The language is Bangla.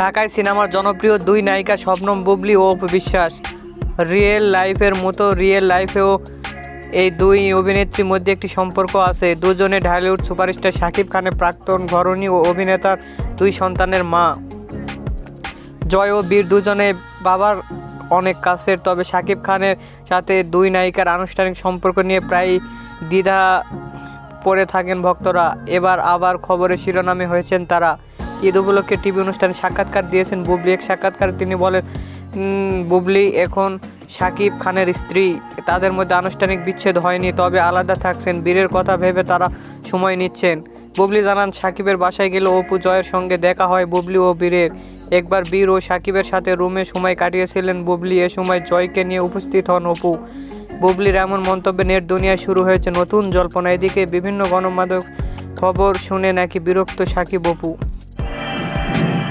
ঢাকায় সিনেমার জনপ্রিয় দুই নায়িকা শবনম বুবলি ও বিশ্বাস। রিয়েল লাইফের মতো রিয়েল লাইফেও এই দুই অভিনেত্রীর মধ্যে একটি সম্পর্ক আছে। দুজনে ঢালিউড সুপারস্টার শাকিব খানের প্রাক্তন ঘরণী ও অভিনেতার দুই সন্তানের মা। জয় ও বীর দুজনে বাবার অনেক কাছের, তবে শাকিব খানের সাথে দুই নায়িকার আনুষ্ঠানিক সম্পর্ক নিয়ে প্রায় দ্বিধা পড়ে থাকেন ভক্তরা। এবার আবার খবরের শিরোনামে হয়েছেন তারা। ঈদ উপলক্ষে টিভি অনুষ্ঠানে সাক্ষাৎকার দিয়েছেন বুবলি। এক সাক্ষাৎকারে তিনি বলেন বুবলি এখন সাকিব খানের স্ত্রী। তাদের মধ্যে আনুষ্ঠানিক বিচ্ছেদ হয়নি, তবে আলাদা থাকছেন। বীরের কথা ভেবে তারা সময় নিচ্ছেন। বুবলি জানান, সাকিবের বাসায় গেলে অপু জয়ের সঙ্গে দেখা হয়, বুবলি ও বীরের। একবার বীর ও সাকিবের সাথে রুমে সময় কাটিয়েছিলেন, বুবলি এ সময় জয়কে নিয়ে উপস্থিত হন অপু। বুবলির এমন মন্তব্যে নেট দুনিয়ায় শুরু হয়েছে নতুন জল্পনা। এদিকে বিভিন্ন গণমাধ্যম খবর শুনে নাকি বিরক্ত সাকিব অপু। Thank you.